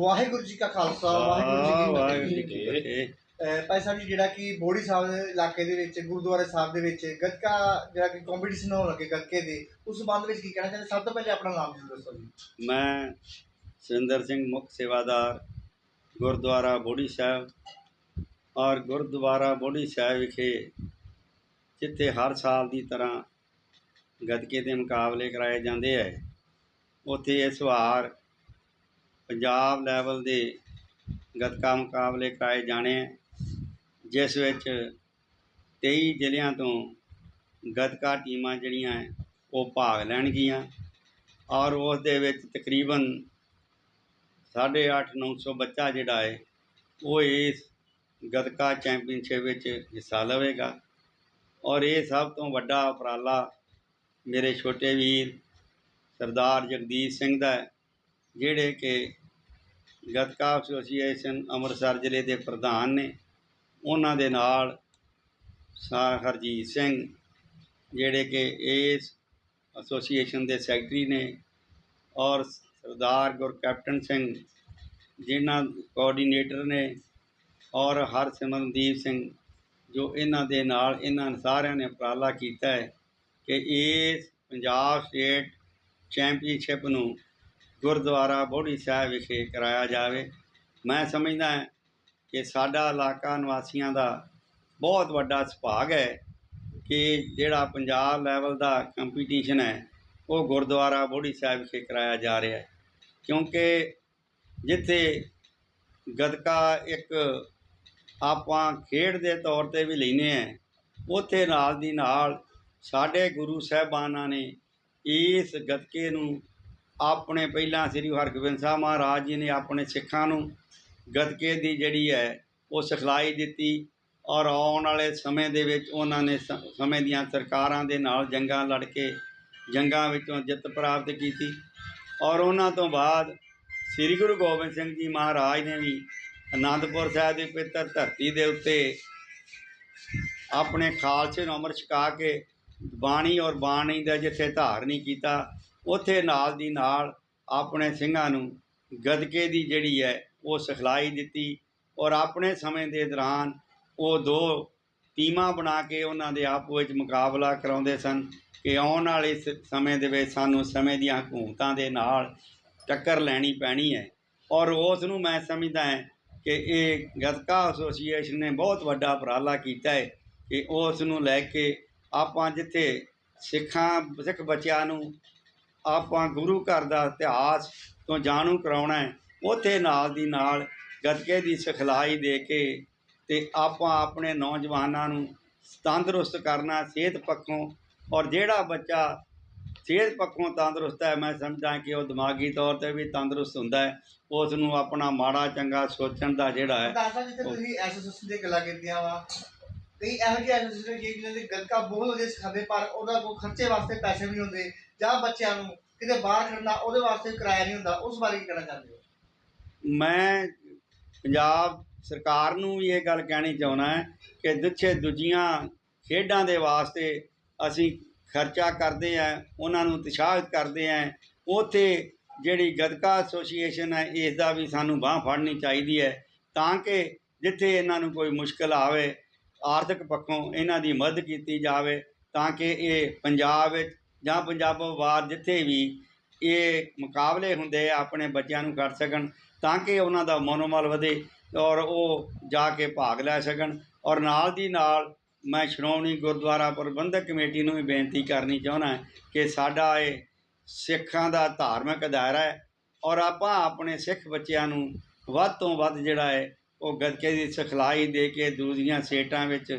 ਵਾਹਿਗੁਰੂ ਜੀ ਕਾ ਖਾਲਸਾ ਵਾਹਿਗੁਰੂ ਜੀ ਕੀ ਫਤਿਹ ਭਾਈ ਸਾਹਿਬ ਜੀ ਜਿਹੜਾ ਕਿ ਬੋੜੀ ਸਾਹਿਬ ਦੇ ਇਲਾਕੇ ਦੇ ਵਿੱਚ ਗੁਰਦੁਆਰੇ ਸਾਹਿਬ ਦੇ ਵਿੱਚ ਗੱਤਕਾ ਜਿਹੜਾ ਕਿ ਕੰਪੀਟੀਸ਼ਨ ਹੋਣ ਲੱਗੇ ਗੱਤਕੇ ਦੇ ਉਸ ਸੰਬੰਧ ਵਿੱਚ ਕੀ ਕਹਿਣਾ ਚਾਹੁੰਦੇ? ਸਭ ਤੋਂ ਪਹਿਲੇ ਆਪਣਾ ਨਾਮ ਜੀ ਦੱਸੋ ਜੀ। ਮੈਂ ਸੁਰਿੰਦਰ ਸਿੰਘ ਮੁੱਖ ਸੇਵਾਦਾਰ ਗੁਰਦੁਆਰਾ ਬੋੜੀ ਸਾਹਿਬ ਔਰ ਗੁਰਦੁਆਰਾ ਬੋੜੀ ਸਾਹਿਬ ਵਿਖੇ ਜਿੱਥੇ ਹਰ ਸਾਲ ਦੀ ਤਰ੍ਹਾਂ ਗੱਤਕੇ ਦੇ ਮੁਕਾਬਲੇ ਕਰਾਏ ਜਾਂਦੇ ਹੈ ਉੱਥੇ ਇਸ ਵਾਰ ਪੰਜਾਬ ਲੈਵਲ ਦੇ ਗੱਤਕਾ ਮੁਕਾਬਲੇ ਕਰਾਏ ਜਾਣੇ ਹੈ, ਜਿਸ ਵਿੱਚ 23 ਜ਼ਿਲ੍ਹਿਆਂ ਤੋਂ ਗੱਤਕਾ ਟੀਮਾਂ ਜਿਹੜੀਆਂ ਹੈ, ਉਹ ਭਾਗ ਲੈਣਗੀਆਂ ਔਰ ਉਸ ਦੇ ਵਿੱਚ ਤਕਰੀਬਨ 8.5 900 ਬੱਚਾ ਜਿਹੜਾ ਹੈ, ਉਹ ਇਸ ਗੱਤਕਾ ਚੈਂਪੀਅਨਸ਼ਿਪ ਵਿੱਚ ਹਿੱਸਾ ਲਵੇਗਾ ਔਰ ਇਹ ਸਭ ਤੋਂ ਵੱਡਾ ਉਪਰਾਲਾ ਮੇਰੇ ਛੋਟੇ ਵੀਰ ਸਰਦਾਰ ਜਗਦੀਸ਼ ਸਿੰਘ ਦਾ ਹੈ, ਜਿਹੜੇ ਕਿ ਗੱਤਕਾ ਐਸੋਸੀਏਸ਼ਨ ਅੰਮ੍ਰਿਤਸਰ ਜ਼ਿਲ੍ਹੇ ਦੇ ਪ੍ਰਧਾਨ ਨੇ, ਉਹਨਾਂ ਦੇ ਨਾਲ ਸਾ ਹਰਜੀਤ ਸਿੰਘ, ਜਿਹੜੇ ਕਿ ਇਸ ਐਸੋਸੀਏਸ਼ਨ ਦੇ ਸੈਕਟਰੀ ਨੇ, ਔਰ ਸਰਦਾਰ ਗੁਰਕੈਪਟਨ ਸਿੰਘ, ਜਿਨ੍ਹਾਂ ਕੋਆਰਡੀਨੇਟਰ ਨੇ, ਔਰ ਹਰਸਿਮਰਨਦੀਪ ਸਿੰਘ, ਜੋ ਇਹਨਾਂ ਦੇ ਨਾਲ ਇਹਨਾਂ ਸਾਰਿਆਂ ਨੇ ਉਪਰਾਲਾ ਕੀਤਾ ਹੈ ਕਿ ਇਸ ਪੰਜਾਬ ਸਟੇਟ ਚੈਂਪੀਅਨਸ਼ਿਪ ਨੂੰ ਗੁਰਦੁਆਰਾ ਬੋੜੀ ਸਾਹਿਬ ਵਿਖੇ ਕਰਾਇਆ ਜਾਵੇ। ਮੈਂ ਸਮਝਦਾ ਕਿ ਸਾਡਾ ਇਲਾਕਾ ਨਿਵਾਸੀਆਂ ਦਾ ਬਹੁਤ ਵੱਡਾ ਸੁਭਾਗ ਹੈ ਕਿ ਜਿਹੜਾ ਪੰਜਾਬ ਲੈਵਲ ਦਾ ਕੰਪੀਟੀਸ਼ਨ ਹੈ, ਉਹ ਗੁਰਦੁਆਰਾ ਬੋੜੀ ਸਾਹਿਬ ਵਿਖੇ ਕਰਾਇਆ ਜਾ ਰਿਹਾ ਹੈ। ਕਿਉਂਕਿ ਜਿੱਥੇ ਗਤਕਾ ਇੱਕ ਆਪਾਂ ਖੇਡ ਦੇ ਤੌਰ ਤੇ ਵੀ ਲੈਨੇ ਆ ਉੱਥੇ ਨਾਲ ਦੀ ਨਾਲ ਸਾਡੇ ਗੁਰੂ ਸਾਹਿਬਾਨਾਂ ਨੇ ਇਸ ਗਤਕੇ ਨੂੰ ਆਪਣੇ ਪਹਿਲਾਂ ਸ੍ਰੀ ਹਰਗੋਬਿੰਦ ਸਾਹਿਬ ਮਹਾਰਾਜ ਜੀ ਨੇ ਆਪਣੇ ਸਿੱਖਾਂ ਨੂੰ ਗਤਕੇ ਦੀ ਜਿਹੜੀ ਹੈ, ਉਹ ਸਿਖਲਾਈ ਦਿੱਤੀ ਔਰ ਆਉਣ ਵਾਲੇ ਸਮੇਂ ਦੇ ਵਿੱਚ ਉਹਨਾਂ ਨੇ ਸਮੇਂ ਦੀਆਂ ਸਰਕਾਰਾਂ ਦੇ ਨਾਲ ਜੰਗਾਂ ਲੜ ਕੇ ਜੰਗਾਂ ਵਿੱਚੋਂ ਜਿੱਤ ਪ੍ਰਾਪਤ ਕੀਤੀ ਔਰ ਉਹਨਾਂ ਤੋਂ ਬਾਅਦ ਸ੍ਰੀ ਗੁਰੂ ਗੋਬਿੰਦ ਸਿੰਘ ਜੀ ਮਹਾਰਾਜ ਨੇ ਵੀ ਅਨੰਦਪੁਰ ਸਾਹਿਬ ਦੀ ਪਵਿੱਤਰ ਧਰਤੀ ਦੇ ਉੱਤੇ ਆਪਣੇ ਖਾਲਸੇ ਨੂੰ ਅਮਰ ਛਕਾ ਕੇ ਬਾਣੀ ਔਰ ਬਾਣੀ ਦਾ ਜਿੱਥੇ ਧਾਰਨੀ ਕੀਤਾ ਉੱਥੇ ਨਾਲ ਦੀ ਨਾਲ ਆਪਣੇ ਸਿੰਘਾਂ ਨੂੰ ਗਦਕੇ ਦੀ ਜਿਹੜੀ ਹੈ, ਉਹ ਸਿਖਲਾਈ ਦਿੱਤੀ ਔਰ ਆਪਣੇ ਸਮੇਂ ਦੇ ਦੌਰਾਨ ਉਹ ਦੋ ਟੀਮਾਂ ਬਣਾ ਕੇ ਉਹਨਾਂ ਦੇ ਆਪੋ ਵਿੱਚ ਮੁਕਾਬਲਾ ਕਰਾਉਂਦੇ ਸਨ ਕਿ ਆਉਣ ਵਾਲੇ ਸਮੇਂ ਦੇ ਵਿੱਚ ਸਾਨੂੰ ਸਮੇਂ ਦੀਆਂ ਹਕੂਮਤਾਂ ਦੇ ਨਾਲ ਟੱਕਰ ਲੈਣੀ ਪੈਣੀ ਹੈ ਔਰ ਉਸ ਨੂੰ ਮੈਂ ਸਮਝਦਾ ਹਾਂ ਕਿ ਇਹ ਗੱਤਕਾ ਐਸੋਸੀਏਸ਼ਨ ਨੇ ਬਹੁਤ ਵੱਡਾ ਉਪਰਾਲਾ ਕੀਤਾ ਹੈ ਕਿ ਉਸ ਨੂੰ ਲੈ ਕੇ ਆਪਾਂ ਜਿੱਥੇ ਸਿੱਖਾਂ, ਸਿੱਖ ਬੱਚਿਆਂ ਨੂੰ ਆਪਾਂ ਗੁਰੂ ਘਰ ਦਾ ਇਤਿਹਾਸ ਤੋਂ ਜਾਣੂ ਕਰਾਉਣਾ ਹੈ। ਉੱਥੇ ਨਾਲ ਦੀ ਨਾਲ ਗੱਤਕੇ ਦੀ ਸਿਖਲਾਈ ਦੇ ਕੇ ਤੇ ਆਪਾਂ ਆਪਣੇ ਨੌਜਵਾਨਾਂ ਨੂੰ ਤੰਦਰੁਸਤ ਕਰਨਾ ਸਿਹਤ ਪੱਖੋਂ ਔਰ ਜਿਹੜਾ ਬੱਚਾ ਸਿਹਤ ਪੱਖੋਂ ਤੰਦਰੁਸਤ ਹੈ ਮੈਂ ਸਮਝਦਾ ਕਿ ਉਹ ਦਿਮਾਗੀ ਤੌਰ ਤੇ ਵੀ ਤੰਦਰੁਸਤ ਹੁੰਦਾ ਹੈ। ਉਸ ਨੂੰ ਆਪਣਾ ਮਾੜਾ ਚੰਗਾ ਸੋਚਣ ਦਾ ਜਿਹੜਾ ਹੈ ਸਾਹਿਬ ਜਿੱਥੇ ਤੁਸੀਂ ਐਸੋਸੀਏਸ਼ਨ ਦੀ ਗੱਲਾਂ ਕੀਤੀਆਂ ਵਾ। ਕਈ ਇਹੋ ਜਿਹੇ ਐਸੋਸੀਏਸ਼ਨ ਕੀ ਜਿਹਨਾਂ ਦੇ ਗੱਤਕਾ ਬਹੁਤ ਵਧੀਆ ਸਿਖਾਉਂਦੇ ਪਰ ਉਹਦਾ ਕੋਈ ਖਰਚੇ ਵਾਸਤੇ ਪੈਸੇ ਵੀ ਹੁੰਦੇ। ਜਾਂ ਬੱਚਿਆਂ ਨੂੰ ਕਿਤੇ ਬਾਹਰ ਖੜਨਾ, ਉਹਦੇ ਵਾਸਤੇ ਕਿਰਾਇਆ ਨਹੀਂ ਹੁੰਦਾ, ਉਸ ਬਾਰੇ ਕੀ ਕਹਿਣਾ ਚਾਹੁੰਦੇ ਹੋ? ਮੈਂ ਪੰਜਾਬ ਸਰਕਾਰ ਨੂੰ ਵੀ ਇਹ ਗੱਲ ਕਹਿਣੀ ਚਾਹੁੰਦਾ ਹੈ ਕਿ ਦੁੱਛੇ ਦੂਜੀਆਂ ਖੇਡਾਂ ਦੇ ਵਾਸਤੇ ਅਸੀਂ ਖਰਚਾ ਕਰਦੇ ਆ ਉਹਨਾਂ ਨੂੰ ਉਤਸ਼ਾਹਿਤ ਕਰਦੇ ਆ ਉੱਥੇ ਜਿਹੜੀ ਗਦਕਾ ਐਸੋਸੀਏਸ਼ਨ ਹੈ ਇਸ ਦਾ ਵੀ ਸਾਨੂੰ ਬਾਹ ਫੜਨੀ ਚਾਹੀਦੀ ਹੈ ਤਾਂ ਕਿ ਜਿੱਥੇ ਇਹਨਾਂ ਨੂੰ ਕੋਈ ਮੁਸ਼ਕਲ ਆਵੇ, ਆਰਥਿਕ ਪੱਖੋਂ ਇਹਨਾਂ ਦੀ ਮਦਦ ਕੀਤੀ ਜਾਵੇ ਤਾਂ ਕਿ ਇਹ ਪੰਜਾਬ ਵਿੱਚ ਜਾਂ ਪੰਜਾਬੋਂ ਬਾਹਰ ਜਿੱਥੇ ਵੀ ਇਹ ਮੁਕਾਬਲੇ ਹੁੰਦੇ ਆ, ਆਪਣੇ ਬੱਚਿਆਂ ਨੂੰ ਕਰ ਸਕਣ ਤਾਂ ਕਿ ਉਹਨਾਂ ਦਾ ਮਨੋਬਲ ਵਧੇ ਔਰ ਉਹ ਜਾ ਕੇ ਭਾਗ ਲੈ ਸਕਣ। ਔਰ ਨਾਲ ਦੀ ਨਾਲ ਮੈਂ ਸ਼੍ਰੋਮਣੀ ਗੁਰਦੁਆਰਾ ਪ੍ਰਬੰਧਕ ਕਮੇਟੀ ਨੂੰ ਵੀ ਬੇਨਤੀ ਕਰਨੀ ਚਾਹੁੰਦਾ ਕਿ ਸਾਡਾ ਇਹ ਸਿੱਖਾਂ ਦਾ ਧਾਰਮਿਕ ਦਾਇਰਾ ਹੈ ਔਰ ਆਪਾਂ ਆਪਣੇ ਸਿੱਖ ਬੱਚਿਆਂ ਨੂੰ ਵੱਧ ਤੋਂ ਵੱਧ ਜਿਹੜਾ ਹੈ, ਉਹ ਗੱਤਕੇ ਦੀ ਸਿਖਲਾਈ ਦੇ ਕੇ ਦੂਜੀਆਂ ਸਟੇਟਾਂ ਵਿੱਚ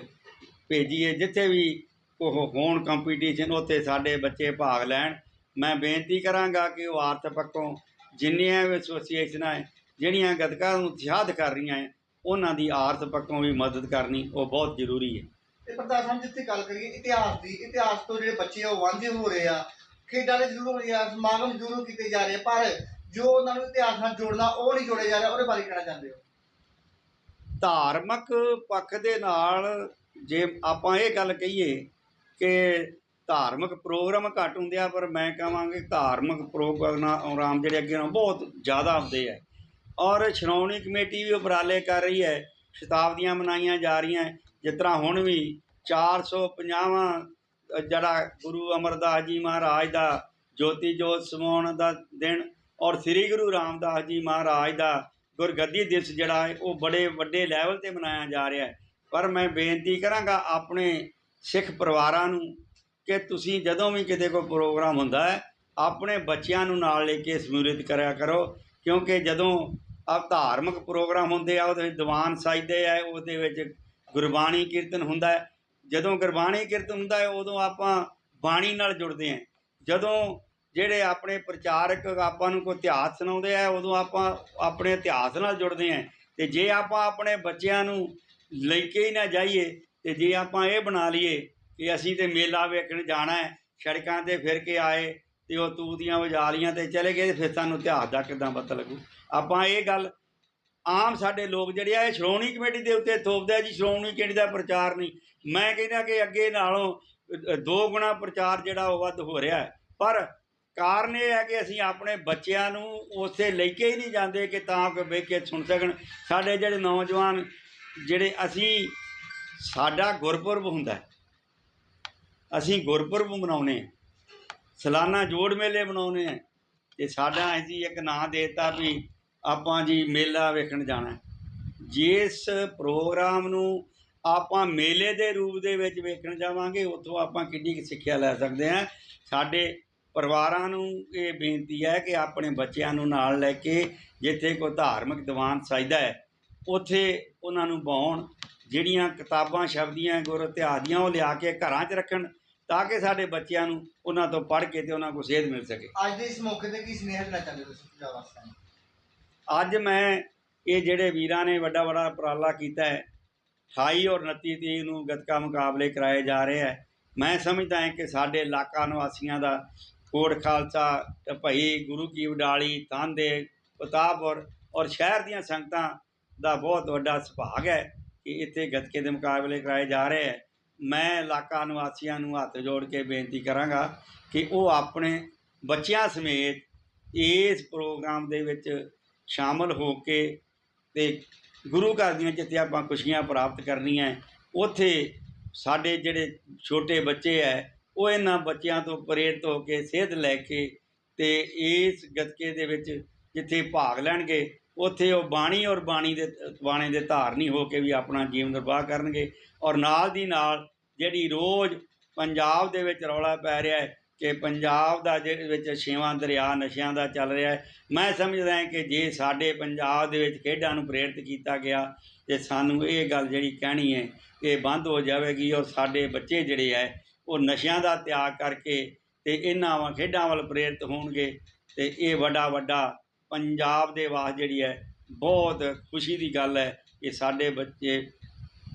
ਭੇਜੀਏ, ਜਿੱਥੇ ਵੀ ਉਹ ਹੋਣ ਕੰਪੀਟੀਸ਼ਨ ਉੱਥੇ ਸਾਡੇ ਬੱਚੇ ਭਾਗ ਲੈਣ। ਮੈਂ ਬੇਨਤੀ ਕਰਾਂਗਾ ਕਿ ਉਹ ਆਰਥਿਕ ਪੱਖੋਂ ਜਿੰਨੀਆਂ ਵੀ ਐਸੋਸੀਏਸ਼ਨਾਂ ਹੈ ਜਿਹੜੀਆਂ ਗੱਤਕਾ ਨੂੰ ਉਤਸ਼ਾਹਿਤ ਕਰ ਰਹੀਆਂ ਹੈ ਉਹਨਾਂ ਦੀ ਆਰਥਿਕ ਪੱਖੋਂ ਵੀ ਮਦਦ ਕਰਨੀ ਉਹ ਬਹੁਤ ਜ਼ਰੂਰੀ ਹੈ। ਤੇ ਪ੍ਰਧਾਨ ਸਾਹਿਬ ਜਿੱਥੇ ਗੱਲ ਕਰੀਏ ਇਤਿਹਾਸ ਦੀ ਇਤਿਹਾਸ ਤੋਂ ਜਿਹੜੇ ਬੱਚੇ ਆ ਉਹ ਵਾਂਝੇ ਹੋ ਰਹੇ ਆ। ਖੇਡਾਂ ਦੇ ਜ਼ਰੂਰ ਹੋ ਰਹੇ ਆ ਸਮਾਗਮ ਜ਼ਰੂਰ ਕੀਤੇ ਜਾ ਰਹੇ ਪਰ ਜੋ ਉਹਨਾਂ ਨੂੰ ਇਤਿਹਾਸ ਨਾਲ ਜੋੜਨਾ ਉਹ ਨਹੀਂ ਜੋੜਿਆ ਜਾ ਰਿਹਾ। ਉਹਦੇ ਬਾਰੇ ਕਹਿਣਾ ਚਾਹੁੰਦੇ ਹੋ? ਧਾਰਮਿਕ ਪੱਖ ਦੇ ਨਾਲ ਜੇ ਆਪਾਂ ਇਹ ਗੱਲ ਕਹੀਏ ਕਿ ਧਾਰਮਿਕ ਪ੍ਰੋਗਰਾਮ ਘੱਟ ਹੁੰਦੇ ਆ, ਪਰ ਮੈਂ ਕਹਾਂਗੇ ਧਾਰਮਿਕ ਪ੍ਰੋਗਰਾਮ ਜਿਹੜੇ ਅੱਗੇ ਨਾਲੋਂ ਬਹੁਤ ਜ਼ਿਆਦਾ ਹੁੰਦੇ ਆ। ਔਰ ਸ਼੍ਰੋਮਣੀ ਕਮੇਟੀ ਵੀ ਉਪਰਾਲੇ ਕਰ ਰਹੀ ਹੈ, ਸ਼ਤਾਬਦੀਆਂ ਮਨਾਈਆਂ ਜਾ ਰਹੀਆਂ, ਜਿਸ ਤਰ੍ਹਾਂ ਹੁਣ ਵੀ 450ਵਾਂ ਜਿਹੜਾ ਗੁਰੂ ਅਮਰਦਾਸ ਜੀ ਮਹਾਰਾਜ ਦਾ ਜੋਤੀ ਜੋਤ ਸਮਾਉਣ ਦਾ ਦਿਨ ਔਰ ਸ੍ਰੀ ਗੁਰੂ ਰਾਮਦਾਸ ਜੀ ਮਹਾਰਾਜ ਦਾ ਗੁਰਗੱਦੀ ਦਿਵਸ ਜਿਹੜਾ ਹੈ, ਉਹ ਬੜੇ ਵੱਡੇ ਲੈਵਲ ਤੇ ਮਨਾਇਆ ਜਾ ਰਿਹਾ ਹੈ। ਪਰ ਮੈਂ ਬੇਨਤੀ ਕਰਾਂਗਾ, ਆਪਣੇ ਸਿੱਖ ਪਰਿਵਾਰਾਂ ਨੂੰ ਕਿ ਤੁਸੀਂ ਜਦੋਂ ਵੀ ਕਿਤੇ ਕੋਈ ਪ੍ਰੋਗਰਾਮ ਹੁੰਦਾ ਹੈ, ਆਪਣੇ ਬੱਚਿਆਂ ਨੂੰ ਨਾਲ ਲੈ ਕੇ ਸਮੂਲਿਤ ਕਰਿਆ ਕਰੋ, ਕਿਉਂਕਿ ਜਦੋਂ ਆ ਧਾਰਮਿਕ ਪ੍ਰੋਗਰਾਮ ਹੁੰਦੇ ਆ, ਉਹਦੇ ਵਿੱਚ ਦੀਵਾਨ ਸਜਦੇ ਆ, ਉਹਦੇ ਵਿੱਚ ਗੁਰਬਾਣੀ ਕੀਰਤਨ ਹੁੰਦਾ ਹੈ। ਜਦੋਂ ਗੁਰਬਾਣੀ ਕੀਰਤਨ ਹੁੰਦਾ ਹੈ, ਉਦੋਂ ਆਪਾਂ ਬਾਣੀ ਨਾਲ ਜੁੜਦੇ ਹਾਂ। ਜਦੋਂ ਜਿਹੜੇ ਆਪਣੇ ਪ੍ਰਚਾਰਕ ਆਪਾਂ ਨੂੰ ਕੋਈ ਇਤਿਹਾਸ ਸੁਣਾਉਂਦੇ ਆ, ਉਦੋਂ ਆਪਾਂ ਆਪਣੇ ਇਤਿਹਾਸ ਨਾਲ ਜੁੜਦੇ ਹਾਂ। ਤੇ ਜੇ ਆਪਾਂ ਆਪਣੇ ਬੱਚਿਆਂ ਨੂੰ ਲੈ ਕੇ ਹੀ ਨਾ ਜਾਈਏ ਅਤੇ ਜੇ ਆਪਾਂ ਇਹ ਬਣਾ ਲਈਏ ਕਿ ਅਸੀਂ ਤਾਂ ਮੇਲਾ ਵੇਖਣ ਜਾਣਾ ਹੈ, ਸੜਕਾਂ ਤੇ ਫਿਰ ਕੇ ਆਏ ਅਤੇ ਉਹ ਤੂਤੀਆਂ ਵਜਾ ਲੀਆਂ ਅਤੇ ਚਲੇ ਗਏ, ਫਿਰ ਸਾਨੂੰ ਇਤਿਹਾਸ ਦਾ ਕਿੱਦਾਂ ਪਤਾ ਲੱਗੂ? ਆਪਾਂ ਇਹ ਗੱਲ ਆਮ ਸਾਡੇ ਲੋਕ ਜਿਹੜੇ ਆ, ਇਹ ਸ਼੍ਰੋਮਣੀ ਕਮੇਟੀ ਦੇ ਉੱਤੇ ਥੋਪਦੇ ਆ ਜੀ, ਸ਼੍ਰੋਮਣੀ ਕਮੇਟੀ ਦਾ ਪ੍ਰਚਾਰ ਨਹੀਂ। ਮੈਂ ਕਹਿੰਦਾ ਕਿ ਅੱਗੇ ਨਾਲੋਂ ਦੋ ਗੁਣਾ ਪ੍ਰਚਾਰ ਜਿਹੜਾ ਉਹ ਵੱਧ ਹੋ ਰਿਹਾ ਪਰ ਕਾਰਨ ਇਹ ਹੈ ਕਿ ਅਸੀਂ ਆਪਣੇ ਬੱਚਿਆਂ ਨੂੰ ਉਸੇ ਲੈ ਕੇ ਹੀ ਨਹੀਂ ਜਾਂਦੇ ਕਿ ਤਾਂ ਕਿ ਵੇਖ ਕੇ ਸੁਣ ਸਕਣ। ਸਾਡੇ ਜਿਹੜੇ ਨੌਜਵਾਨ, ਜਿਹੜੇ ਅਸੀਂ ਸਾਡਾ ਗੁਰਪੁਰਬ ਹੁੰਦਾ ਹੈ। ਅਸੀਂ ਗੁਰਪੁਰਬ ਮਨਾਉਨੇ ਹਾਂ। ਸਾਲਾਨਾ ਜੋੜ ਮੇਲੇ ਮਨਾਉਨੇ ਆ ਤੇ ਸਾਡਾ ਅਸੀਂ ਇੱਕ ਨਾਂ ਦੇਤਾ ਵੀ ਆਪਾਂ ਜੀ ਮੇਲਾ ਵੇਖਣ ਜਾਣਾ ਜਿਸ ਪ੍ਰੋਗਰਾਮ ਨੂੰ ਆਪਾਂ ਮੇਲੇ ਦੇ ਰੂਪ ਦੇ ਵਿੱਚ ਵੇਖਣ ਜਾਵਾਂਗੇ, ਉੱਥੋਂ ਆਪਾਂ ਕਿੰਨੀ ਕੁ ਸਿੱਖਿਆ ਲੈ ਸਕਦੇ ਹਾਂ। ਸਾਡੇ ਪਰਿਵਾਰਾਂ ਨੂੰ ਇਹ ਬੇਨਤੀ ਹੈ ਕਿ ਆਪਣੇ ਬੱਚਿਆਂ ਨੂੰ ਨਾਲ ਲੈ ਕੇ ਜਿੱਥੇ ਕੋਈ ਧਾਰਮਿਕ ਦੀਵਾਨ ਸਜਦਾ ਹੈ, ਉੱਥੇ ਉਹਨਾਂ ਨੂੰ ਬਾਉਣ ਜਿਹੜੀਆਂ ਕਿਤਾਬਾਂ ਸ਼ਬਦੀਆਂ ਗੁਰ ਇਤਿਹਾਸ ਦੀਆਂ ਉਹ ਲਿਆ ਕੇ ਘਰਾਂ 'ਚ ਰੱਖਣ ਤਾਂ ਕਿ ਸਾਡੇ ਬੱਚਿਆਂ ਨੂੰ ਉਹਨਾਂ ਤੋਂ ਪੜ੍ਹ ਕੇ ਤੇ ਉਹਨਾਂ ਕੋਲ ਸੇਧ ਮਿਲ ਸਕੇ। ਅੱਜ ਦੇ ਇਸ ਮੌਕੇ ਤੇ ਕੀ ਸੁਨੇਹਾ ਦੇਣਾ ਚਾਹੁੰਦੇ ਤੁਸੀਂ ਪੰਜਾਬ ਵਾਸੀਆਂ ਨੂੰ? ਅੱਜ ਮੈਂ ਇਹ ਜਿਹੜੇ ਵੀਰਾਂ ਨੇ ਵੱਡਾ ਵੱਡਾ ਉਪਰਾਲਾ ਕੀਤਾ ਹੈ 28 ਔਰ 29 ਤਰੀਕ ਨੂੰ ਗੱਤਕਾ ਮੁਕਾਬਲੇ ਕਰਾਏ ਜਾ ਰਹੇ ਹੈ। ਮੈਂ ਸਮਝਦਾ ਹਾਂ ਕਿ ਸਾਡੇ ਇਲਾਕਾ ਨਿਵਾਸੀਆਂ ਦਾ ਕੋਟ ਖਾਲਸਾ ਭਈ ਗੁਰੂ ਕੀ ਉਡਾਲੀ ਤਾਂਦੇ ਪ੍ਰਤਾਪਪੁਰ ਔਰ ਸ਼ਹਿਰ ਦੀਆਂ ਸੰਗਤਾਂ ਦਾ ਬਹੁਤ ਵੱਡਾ ਸੁਭਾਗ ਹੈ। ਕਿ ਇੱਥੇ ਗੱਤਕੇ ਦੇ ਮੁਕਾਬਲੇ ਕਰਾਏ ਜਾ ਰਹੇ ਹੈ। ਮੈਂ ਇਲਾਕਾ ਨਿਵਾਸੀਆਂ ਨੂੰ ਹੱਥ ਜੋੜ ਕੇ ਬੇਨਤੀ ਕਰਾਂਗਾ ਕਿ ਉਹ ਆਪਣੇ ਬੱਚਿਆਂ ਸਮੇਤ ਇਸ ਪ੍ਰੋਗਰਾਮ ਦੇ ਵਿੱਚ ਸ਼ਾਮਲ ਹੋ ਕੇ ਤੇ ਗੁਰੂ ਘਰ ਦੀਆਂ ਜਿੱਥੇ ਆਪਾਂ ਖੁਸ਼ੀਆਂ ਪ੍ਰਾਪਤ ਕਰਨੀਆਂ ਉੱਥੇ ਸਾਡੇ ਜਿਹੜੇ ਛੋਟੇ ਬੱਚੇ ਹੈ, ਉਹ ਇਹਨਾਂ ਬੱਚਿਆਂ ਤੋਂ ਪ੍ਰੇਰਿਤ ਹੋ ਕੇ ਸੇਧ ਲੈ ਕੇ ਤੇ ਇਸ ਗੱਤਕੇ ਦੇ ਵਿੱਚ ਜਿੱਥੇ ਭਾਗ ਲੈਣਗੇ ਉੱਥੇ ਉਹ ਬਾਣੀ ਔਰ ਬਾਣੀ ਦੇ, ਬਾਣੇ ਦੇ ਧਾਰਨੀ ਹੋ ਕੇ ਵੀ ਆਪਣਾ ਜੀਵਨ ਨਿਰਵਾਹ ਕਰਨਗੇ। ਔਰ ਨਾਲ ਦੀ ਨਾਲ ਜਿਹੜੀ ਰੋਜ਼ ਪੰਜਾਬ ਦੇ ਵਿੱਚ ਰੌਲਾ ਪੈ ਰਿਹਾ ਹੈ ਕਿ ਪੰਜਾਬ ਦਾ ਜਿਹਦੇ ਵਿੱਚ ਛੇਵਾਂ ਦਰਿਆ ਨਸ਼ਿਆਂ ਦਾ ਚੱਲ ਰਿਹਾ ਹੈ, ਮੈਂ ਸਮਝਦਾ ਹਾਂ ਕਿ ਜੇ ਸਾਡੇ ਪੰਜਾਬ ਦੇ ਵਿੱਚ ਖੇਡਾਂ ਨੂੰ ਪ੍ਰੇਰਿਤ ਕੀਤਾ ਗਿਆ, ਤੇ ਸਾਨੂੰ ਇਹ ਗੱਲ ਜਿਹੜੀ ਕਹਿਣੀ ਹੈ, ਇਹ ਬੰਦ ਹੋ ਜਾਵੇਗੀ ਔਰ ਸਾਡੇ ਬੱਚੇ ਜਿਹੜੇ ਹੈ, ਉਹ ਨਸ਼ਿਆਂ ਦਾ ਤਿਆਗ ਕਰਕੇ ਤੇ ਇਹਨਾਂ ਵਾਂ ਖੇਡਾਂ ਵੱਲ ਪ੍ਰੇਰਿਤ ਹੋਣਗੇ ਤੇ ਇਹ ਵੱਡਾ ਵੱਡਾ ਪੰਜਾਬ ਦੇ ਵਾਸਤੇ ਜਿਹੜੀ ਹੈ ਬਹੁਤ ਖੁਸ਼ੀ ਦੀ ਗੱਲ ਹੈ ਕਿ ਸਾਡੇ ਬੱਚੇ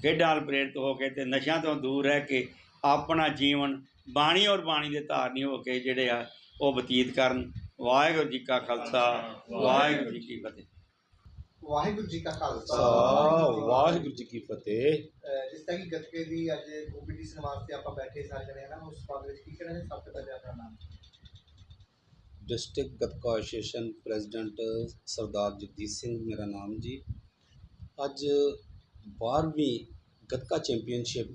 ਖੇਡਾਂ ਵੱਲ ਪ੍ਰੇਰਿਤ ਹੋ ਕੇ ਤੇ ਨਸ਼ਿਆਂ ਤੋਂ ਦੂਰ ਰਹਿ ਕੇ ਆਪਣਾ ਜੀਵਨ ਬਾਣੀ ਔਰ ਬਾਣੀ ਦੇ ਧਾਰਨੀ ਹੋ ਕੇ ਜਿਹੜੇ ਆ ਉਹ ਬਤੀਤ ਕਰਨ। ਵਾਹਿਗੁਰੂ ਜੀ ਕਾ ਖਾਲਸਾ ਵਾਹਿਗੁਰੂ ਜੀ ਕੀ ਫਤਿਹ। ਵਾਹਿਗੁਰੂ ਜੀ ਕਾ ਖਾਲਸਾ। ਵਾਹਿਗੁਰੂ ਜੀ ਕੀ ਫਤਿਹ। ਜਿਸ ਤਰ੍ਹਾਂ ਕਿ ਗੱਤਕੇ ਦੀ ਅੱਜ ਕੰਪੀਟੀਸ਼ਨ ਵਾਸਤੇ ਆਪਾਂ ਬੈਠੇ ਸਾਰੇ ਜਣੇ ਹਨ ਉਸ ਬਾਰੇ ਵਿੱਚ ਕੀ ਕਹਿਣਾ ਹੈ? ਸਭ ਤੋਂ ਪਹਿਲੇ ਆਪਣਾ ਨਾਮ। District Gatka association president Sardar Jagjit Singh, ਮੇਰਾ ਨਾਮ ਜੀ। ਅੱਜ 12ਵੀਂ ਗੱਤਕਾ ਚੈਂਪੀਅਨਸ਼ਿਪ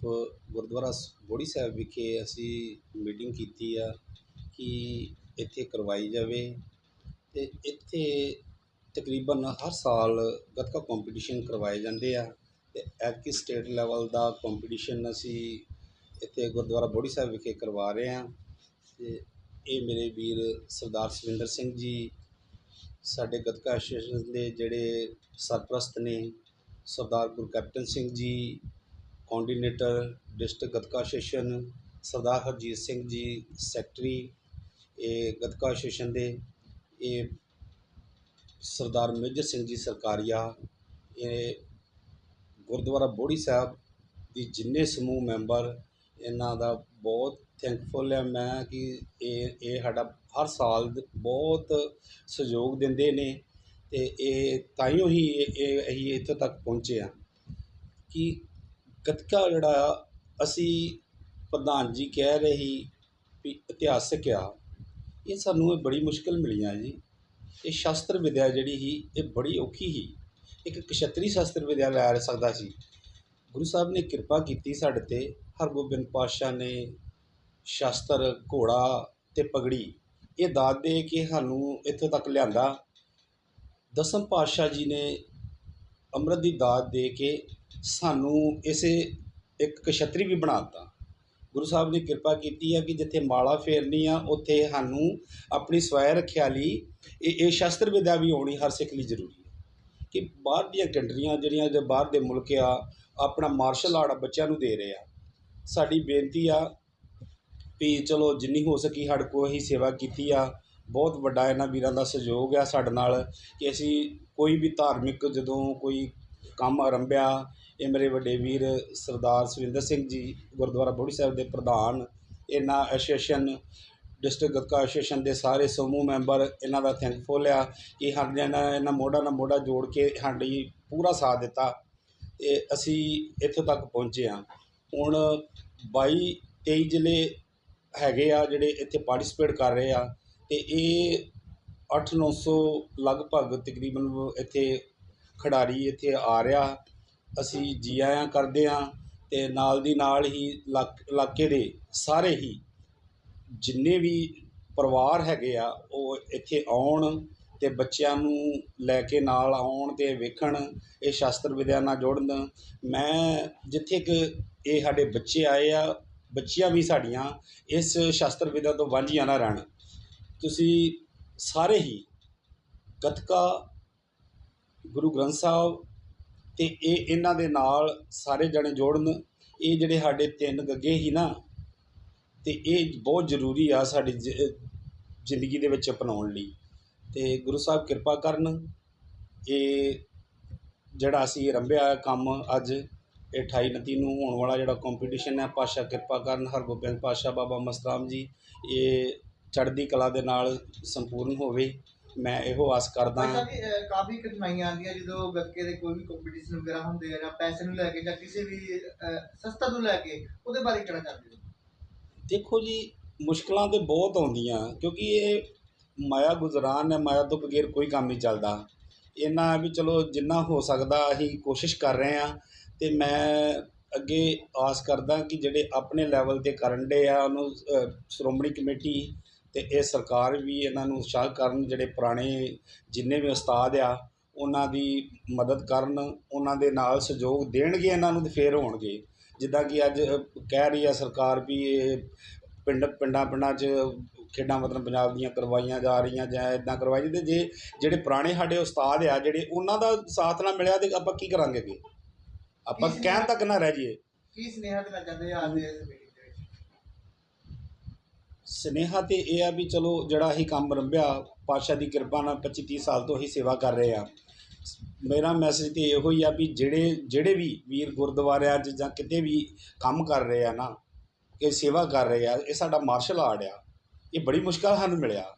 ਗੁਰਦੁਆਰਾ ਬੋੜੀ ਸਾਹਿਬ ਵਿਖੇ ਅਸੀਂ ਮੀਟਿੰਗ ਕੀਤੀ ਆ ਕਿ ਇੱਥੇ ਕਰਵਾਈ ਜਾਵੇ ਅਤੇ ਇੱਥੇ ਤਕਰੀਬਨ ਹਰ ਸਾਲ ਗੱਤਕਾ ਕੰਪੀਟੀਸ਼ਨ ਕਰਵਾਏ ਜਾਂਦੇ ਆ ਅਤੇ ਐਤਕੀ ਸਟੇਟ ਲੈਵਲ ਦਾ ਕੰਪੀਟੀਸ਼ਨ ਅਸੀਂ ਇੱਥੇ ਗੁਰਦੁਆਰਾ ਬੋੜੀ ਸਾਹਿਬ ਵਿਖੇ ਕਰਵਾ ਰਹੇ ਹਾਂ ਅਤੇ ਇਹ ਮੇਰੇ ਵੀਰ ਸਰਦਾਰ ਸਵਿੰਦਰ ਸਿੰਘ ਜੀ ਸਾਡੇ ਗੱਤਕਾ ਐਸੋਸੀਏਸ਼ਨ ਦੇ ਜਿਹੜੇ ਸਰਪ੍ਰਸਤ ਨੇ, Sardar Gurkaptan Singh ji, coordinator, district Gatka association, Sardar Harjeet Singh ji, secretary, ਇਹ ਗੱਤਕਾ ਐਸੋਸੀਏਸ਼ਨ ਦੇ, ਇਹ ਸਰਦਾਰ ਮੇਜਰ ਸਿੰਘ ਜੀ ਸਰਕਾਰੀਆ, ਇਹ ਗੁਰਦੁਆਰਾ ਬੋੜੀ ਸਾਹਿਬ ਦੀ ਜਿੰਨੇ ਸਮੂਹ ਮੈਂਬਰ ਇਹਨਾਂ ਦਾ ਬਹੁਤ ਥੈਂਕਫੁਲ ਹੈ ਮੈਂ ਕਿ ਇਹ ਇਹ ਸਾਡਾ ਹਰ ਸਾਲ ਬਹੁਤ ਸਹਿਯੋਗ ਦਿੰਦੇ ਨੇ ਅਤੇ ਇਹ ਤਾਈਓ ਹੀ ਇਹ ਅਸੀਂ ਇੱਥੋਂ ਤੱਕ ਪਹੁੰਚੇ ਹਾਂ ਕਿ ਗੱਤਕਾ ਜਿਹੜਾ ਅਸੀਂ ਪ੍ਰਧਾਨ ਜੀ ਕਹਿ ਰਹੇ ਸੀ ਵੀ ਇਤਿਹਾਸਕ ਆ, ਇਹ ਸਾਨੂੰ ਇਹ ਬੜੀ ਮੁਸ਼ਕਲ ਮਿਲੀਆਂ ਜੀ। ਇਹ ਸ਼ਾਸਤਰ ਵਿਦਿਆ ਜਿਹੜੀ ਸੀ, ਇਹ ਬੜੀ ਔਖੀ ਸੀ। ਇੱਕ ਕਸ਼ਤਰੀ ਸ਼ਾਸਤਰ ਵਿਦਿਆ ਲੈ ਸਕਦਾ ਸੀ। ਗੁਰੂ ਸਾਹਿਬ ਨੇ ਕਿਰਪਾ ਕੀਤੀ ਸਾਡੇ ਤੇ ਹਰਗੋਬਿੰਦ ਪਾਤਸ਼ਾਹ ਨੇ ਸ਼ਸਤਰ ਘੋੜਾ ਅਤੇ ਪਗੜੀ ਇਹ ਦਾਤ ਦੇ ਕੇ ਸਾਨੂੰ ਇੱਥੋਂ ਤੱਕ ਲਿਆਂਦਾ। ਦਸਮ ਪਾਤਸ਼ਾਹ ਜੀ ਨੇ ਅੰਮ੍ਰਿਤ ਦੀ ਦਾਤ ਦੇ ਕੇ ਸਾਨੂੰ ਇਸੇ ਇੱਕ ਕਸ਼ਤਰੀ ਵੀ ਬਣਾ ਦਿੱਤਾ। ਗੁਰੂ ਸਾਹਿਬ ਨੇ ਕਿਰਪਾ ਕੀਤੀ ਹੈ ਕਿ ਜਿੱਥੇ ਮਾਲਾ ਫੇਰਨੀ ਆ, ਉੱਥੇ ਸਾਨੂੰ ਆਪਣੀ ਸਵੈ ਰੱਖਿਆ ਲਈ ਇਹ ਇਹ ਸ਼ਾਸਤਰ ਵਿਦਿਆ ਵੀ ਆਉਣੀ ਹਰ ਸਿੱਖ ਲਈ ਜ਼ਰੂਰੀ ਹੈ ਕਿ ਬਾਹਰ ਦੀਆਂ ਕੰਟਰੀਆਂ ਜਿਹੜੀਆਂ ਜੋ ਬਾਹਰ ਦੇ ਮੁਲਕ ਆ, ਆਪਣਾ ਮਾਰਸ਼ਲ ਆਰਟ ਬੱਚਿਆਂ ਨੂੰ ਦੇ ਰਹੇ ਆ। ਸਾਡੀ ਬੇਨਤੀ ਆ ਵੀ ਚਲੋ ਜਿੰਨੀ ਹੋ ਸਕੀ ਸਾਡੇ ਕੋਲ ਅਸੀਂ ਸੇਵਾ ਕੀਤੀ ਆ। ਬਹੁਤ ਵੱਡਾ ਇਹਨਾਂ ਵੀਰਾਂ ਦਾ ਸਹਿਯੋਗ ਆ ਸਾਡੇ ਨਾਲ ਕਿ ਅਸੀਂ ਕੋਈ ਵੀ ਧਾਰਮਿਕ ਜਦੋਂ ਕੋਈ ਕੰਮ ਆਰੰਭਿਆ, ਇਹ ਮੇਰੇ ਵੱਡੇ ਵੀਰ ਸਰਦਾਰ ਸੁਰਿੰਦਰ ਸਿੰਘ ਜੀ, ਗੁਰਦੁਆਰਾ ਬੋੜੀ ਸਾਹਿਬ ਦੇ ਪ੍ਰਧਾਨ, ਇਹਨਾਂ ਐਸੋਸੀਏਸ਼ਨ, ਡਿਸਟ੍ਰਿਕਟ ਗੱਤਕਾ ਐਸੋਸੀਏਸ਼ਨ ਦੇ ਸਾਰੇ ਸਮੂਹ ਮੈਂਬਰ ਇਹਨਾਂ ਦਾ ਥੈਂਕਫੁਲ ਆ ਕਿ ਸਾਡੇ ਨਾਲ ਇਹਨਾਂ ਮੋਢਾ ਨਾਲ ਮੋਢਾ ਜੋੜ ਕੇ ਸਾਡੀ ਪੂਰਾ ਸਾਥ ਦਿੱਤਾ ਤੇ ਅਸੀਂ ਇੱਥੋਂ ਤੱਕ ਪਹੁੰਚੇ ਆ ਹੁਣ ਬਾਈ ਤੇਈ ਜ਼ਿਲ੍ਹੇ ਹੈਗੇ ਆ ਜਿਹੜੇ ਇੱਥੇ ਪਾਰਟੀਸਪੇਟ ਕਰ ਰਹੇ ਆ ਅਤੇ ਇਹ ਅੱਠ ਨੌ ਸੌ ਲਗਭਗ ਤਕਰੀਬਨ ਇੱਥੇ ਖਿਡਾਰੀ ਇੱਥੇ ਆ ਰਿਹਾ। ਅਸੀਂ ਜੀ ਆਇਆਂ ਕਰਦੇ ਹਾਂ ਅਤੇ ਨਾਲ ਦੀ ਨਾਲ ਹੀ ਇਲਾਕ- ਇਲਾਕੇ ਦੇ ਸਾਰੇ ਹੀ ਜਿੰਨੇ ਵੀ ਪਰਿਵਾਰ ਹੈਗੇ ਆ, ਉਹ ਇੱਥੇ ਆਉਣ ਅਤੇ ਬੱਚਿਆਂ ਨੂੰ ਲੈ ਕੇ ਨਾਲ ਆਉਣ ਅਤੇ ਵੇਖਣ, ਇਹ ਸ਼ਾਸਤਰ ਵਿਦਿਆ ਨਾਲ ਜੋੜਨ। ਮੈਂ ਜਿੱਥੇ ਕਿ ਇਹ ਸਾਡੇ ਬੱਚੇ ਆਏ ਆ, ਬੱਚੀਆਂ ਵੀ ਸਾਡੀਆਂ ਇਸ ਸ਼ਾਸਤਰ ਵਿਦਿਆ ਤੋਂ ਵਾਂਝੀਆਂ ਨਾ ਰਹਿਣ। ਤੁਸੀਂ ਸਾਰੇ ਹੀ ਗੱਤਕਾ, ਗੁਰੂ ਗ੍ਰੰਥ ਸਾਹਿਬ ਅਤੇ ਇਹ ਇਹਨਾਂ ਦੇ ਨਾਲ ਸਾਰੇ ਜਣੇ ਜੋੜਨ। ਇਹ ਜਿਹੜੇ ਸਾਡੇ ਤਿੰਨ ਗੱਗੇ ਹੀ ਨਾ ਅਤੇ ਇਹ ਬਹੁਤ ਜ਼ਰੂਰੀ ਆ ਸਾਡੀ ਜ- ਜ਼ਿੰਦਗੀ ਦੇ ਵਿੱਚ ਅਪਣਾਉਣ ਲਈ। ਤੇ ਗੁਰੂ ਸਾਹਿਬ ਕਿਰਪਾ ਕਰਨ ਇਹ ਜਿਹੜਾ ਅਸੀਂ ਆਰੰਭਿਆ ਹੈ ਕੰਮ ਅੱਜ ਇਹ 28 29 ਨੂੰ ਹੋਣ ਵਾਲਾ ਜਿਹੜਾ ਕੰਪੀਟੀਸ਼ਨ ਹੈ ਪਾਸ਼ਾ ਕਿਰਪਾ ਕਰਨ ਹਰਗੋਬਿੰਦ ਪਾਸ਼ਾ ਬਾਬਾ ਮਸਤਾਮ ਜੀ ਇਹ ਚੜ੍ਹਦੀ ਕਲਾ ਦੇ ਨਾਲ ਸੰਪੂਰਨ ਹੋਵੇ। ਮੈਂ ਇਹੋ ਆਸ ਕਰਦਾ ਹਾਂ। ਕਾਫੀ ਕਠਿਨਾਈਆਂ ਆਉਂਦੀਆਂ ਜਦੋਂ ਗੱਤਕੇ ਦੇ ਕੋਈ ਵੀ ਕੰਪੀਟੀਸ਼ਨ ਵਗੈਰਾ ਹੁੰਦੇ ਆ ਜਾਂ ਪੈਸੇ ਨੂੰ ਲੈ ਕੇ ਜਾਂ ਕਿਸੇ ਵੀ ਸਸਤਾ ਨੂੰ ਲੈ ਕੇ ਉਹਦੇ ਬਾਰੇ ਕਹਿਣਾ ਚਾਹੁੰਦੇ ਹੋ? ਦੇਖੋ ਜੀ ਮੁਸ਼ਕਲਾਂ ਤੇ ਬਹੁਤ ਆਉਂਦੀਆਂ ਕਿਉਂਕਿ ਇਹ ਮਾਇਆ ਗੁਜ਼ਰਾਨ ਹੈ, ਮਾਇਆ ਤੋਂ ਬਗੈਰ ਕੋਈ ਕੰਮ ਨਹੀਂ ਚੱਲਦਾ। ਇਹਨਾਂ ਵੀ ਚਲੋ ਜਿੰਨਾ ਹੋ ਸਕਦਾ ਅਸੀਂ ਕੋਸ਼ਿਸ਼ ਕਰ ਰਹੇ ਹਾਂ ਅਤੇ ਮੈਂ ਅੱਗੇ ਆਸ ਕਰਦਾ ਕਿ ਜਿਹੜੇ ਆਪਣੇ ਲੈਵਲ ਤੇ ਕਰਨ ਡੇ ਆ, ਉਹਨੂੰ ਸ਼੍ਰੋਮਣੀ ਕਮੇਟੀ ਅਤੇ ਇਹ ਸਰਕਾਰ ਵੀ ਇਹਨਾਂ ਨੂੰ ਉਤਸ਼ਾਹ ਕਰਨ, ਜਿਹੜੇ ਪੁਰਾਣੇ ਜਿੰਨੇ ਵੀ ਉਸਤਾਦ ਆ, ਉਹਨਾਂ ਦੀ ਮਦਦ ਕਰਨ, ਉਹਨਾਂ ਦੇ ਨਾਲ ਸਹਿਯੋਗ ਦੇਣਗੇ ਇਹਨਾਂ ਨੂੰ ਤੇ ਫੇਰ ਹੋਣਗੇ। ਜਿੱਦਾਂ ਕਿ ਅੱਜ ਕਹਿ ਰਹੀ ਆ ਸਰਕਾਰ ਵੀ ਇਹ ਪਿੰਡ ਪਿੰਡਾਂ ਪਿੰਡਾਂ 'ਚ ਖੇਡਾਂ ਮਤਲਬ ਪੰਜਾਬ ਦੀਆਂ ਕਰਵਾਈਆਂ ਜਾ ਰਹੀਆਂ ਜਾਂ ਇਦਾਂ ਕਰਵਾਈ ਤੇ ਜੇ ਜਿਹੜੇ ਪੁਰਾਣੇ ਸਾਡੇ ਉਸਤਾਦ ਆ ਜਿਹੜੇ ਉਹਨਾਂ ਦਾ ਸਾਥ ਨਾ ਮਿਲਿਆ ਤੇ ਆਪਾਂ ਕੀ ਕਰਾਂਗੇ ਅੱਗੇ? ਆਪਾਂ ਕਹਿਣ ਤੱਕ ਨਾ ਰਹਿ ਜਾਈਏ। ਕੀ ਸੁਨੇਹਾ ਦੇਣਾ ਚਾਹੁੰਦੇ ਆ ਅੱਜ ਦੇ ਇਸ ਮੀਟਿੰਗ ਦੇ ਵਿੱਚ? ਸਨੇਹਾ ਤੇ ਇਹ ਆ ਵੀ ਚਲੋ ਜਿਹੜਾ ਅਸੀਂ ਕੰਮ ਰੰਭਿਆ ਪਾਤਸ਼ਾਹ ਦੀ ਕਿਰਪਾ ਨਾਲ 25 30 ਸਾਲ ਤੋਂ ਅਸੀਂ ਸੇਵਾ ਕਰ ਰਹੇ ਆ। ਮੇਰਾ ਮੈਸੇਜ ਤੇ ਇਹੋ ਹੀ ਆ ਵੀ ਜਿਹੜੇ ਜਿਹੜੇ ਵੀ ਵੀਰ ਗੁਰਦੁਆਰਿਆਂ 'ਚ ਜਾਂ ਕਿਤੇ ਵੀ ਕੰਮ ਕਰ ਰਹੇ ਆ ਨਾ ਇਹ ਸੇਵਾ ਕਰ ਰਹੇ ਆ ਇਹ ਸਾਡਾ ਮਾਰਸ਼ਲ ਆਰਟ ਆ। ਇਹ ਬੜੀ ਮੁਸ਼ਕਲ ਸਾਨੂੰ ਮਿਲਿਆ।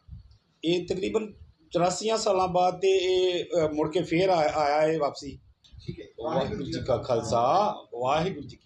ਇਹ ਤਕਰੀਬਨ 84 ਸਾਲਾਂ ਬਾਅਦ ਤੇ ਇਹ ਮੁੜ ਕੇ ਫੇਰ ਆਇਆ ਇਹ ਵਾਪਸੀ। ਠੀਕ ਹੈ। ਵਾਹਿਗੁਰੂ ਜੀ ਕਾ ਖਾਲਸਾ। ਵਾਹਿਗੁਰੂ ਜੀ